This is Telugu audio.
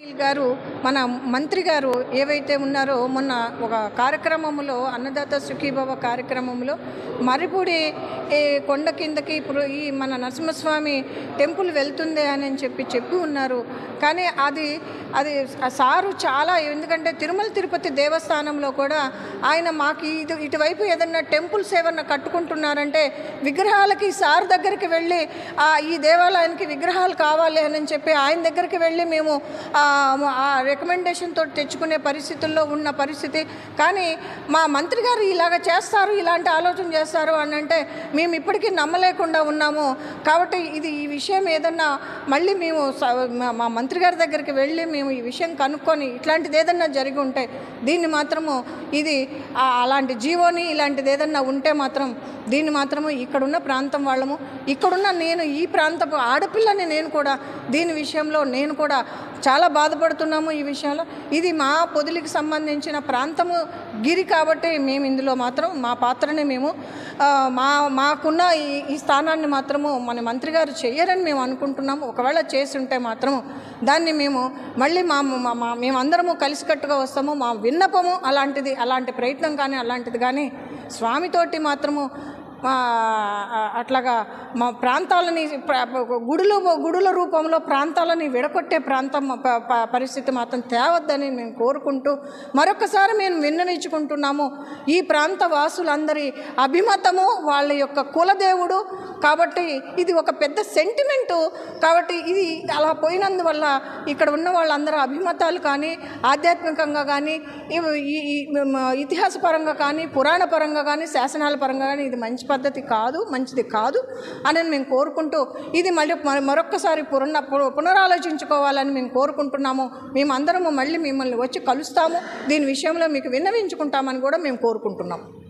గారు మన మంత్రి గారు ఏవైతే ఉన్నారో మొన్న ఒక కార్యక్రమంలో అన్నదాత సుఖీభవ కార్యక్రమంలో మరిపూడి ఈ కొండ కిందకి ఇప్పుడు ఈ మన నరసింహస్వామి టెంపుల్ వెళ్తుంది అని చెప్పి చెప్పి ఉన్నారు. కానీ అది అది సారు చాలా ఎందుకంటే తిరుమల తిరుపతి దేవస్థానంలో కూడా ఆయన మాకు ఇది ఇటువైపు ఏదన్నా టెంపుల్స్ ఏమన్నా కట్టుకుంటున్నారంటే విగ్రహాలకి సార్ దగ్గరికి వెళ్ళి ఈ దేవాలయానికి విగ్రహాలు కావాలి అని చెప్పి ఆయన దగ్గరికి వెళ్ళి మేము ఆ, ఆ రికమెండేషన్ తోటి తెచ్చుకునే పరిస్థితుల్లో ఉన్న పరిస్థితి. కానీ మా మంత్రి గారు ఇలాగ చేస్తారు ఇలాంటి ఆలోచన చేస్తారు అని అంటే మేము ఇప్పటికీ నమ్మలేకుండా ఉన్నాము. కాబట్టి ఇది ఈ విషయం ఏదన్నా మళ్ళీ మేము స- మా- మంత్రి గారి దగ్గరికి వెళ్ళి మేము ఈ విషయం కనుక్కొని ఇట్లాంటిది ఏదన్నా జరిగి ఉంటే దీన్ని మాత్రము ఇది అలాంటి జీవోని ఇలాంటిది ఏదన్నా ఉంటే మాత్రం దీన్ని మాత్రము ఇక్కడున్న ప్రాంతం వాళ్ళము. ఇక్కడున్న నేను ఈ ప్రాంతపు ఆడపిల్లని నేను కూడా దీని విషయంలో నేను కూడా చాలా బాధపడుతున్నాము ఈ విషయంలో. ఇది మా పొదిలికి సంబంధించిన ప్రాంతము గిరి కాబట్టి మేము ఇందులో మాత్రం మా పాత్రని మేము మా మాకున్న ఈ ఈ స్థానాన్ని మాత్రము మన మంత్రి గారు చేయరని మేము అనుకుంటున్నాము. ఒకవేళ చేసి ఉంటే మాత్రము దాన్ని మేము మళ్ళీ మా మా- మేమందరము కలిసికట్టుగా వస్తాము. మా విన్నపము అలాంటిది అలాంటి ప్రయత్నం కానీ అలాంటిది కానీ స్వామితోటి మాత్రము అట్లాగా మా ప్రాంతాలని గుడులు గుడుల రూపంలో ప్రాంతాలని విడగొట్టే ప్రాంతం ప- ప- పరిస్థితి మాత్రం తేవద్దని మేము కోరుకుంటూ మరొకసారి మేము విన్నవించుకుంటున్నాము ఈ ప్రాంత వాసులందరి అభిమతము వాళ్ళ యొక్క కులదేవుడు కాబట్టి ఇది ఒక పెద్ద సెంటిమెంటు. కాబట్టి ఇది అలా పోయినందువల్ల ఇక్కడ ఉన్న వాళ్ళందరూ అభిమతాలు కానీ ఆధ్యాత్మికంగా కానీ ఈ ఇతిహాసపరంగా కానీ పురాణ పరంగా కానీ శాసనాల పరంగా కానీ ఇది మంచి పద్ధతి కాదు మంచిది కాదు అని మేము కోరుకుంటూ ఇది మళ్ళీ మరొక్కసారి పునర పు- పునరాలోచించుకోవాలని మేము కోరుకుంటున్నాము. మేము అందరము మళ్ళీ మిమ్మల్ని వచ్చి కలుస్తాము. దీని విషయంలో మీకు విన్నవించుకుంటామని కూడా మేము కోరుకుంటున్నాము.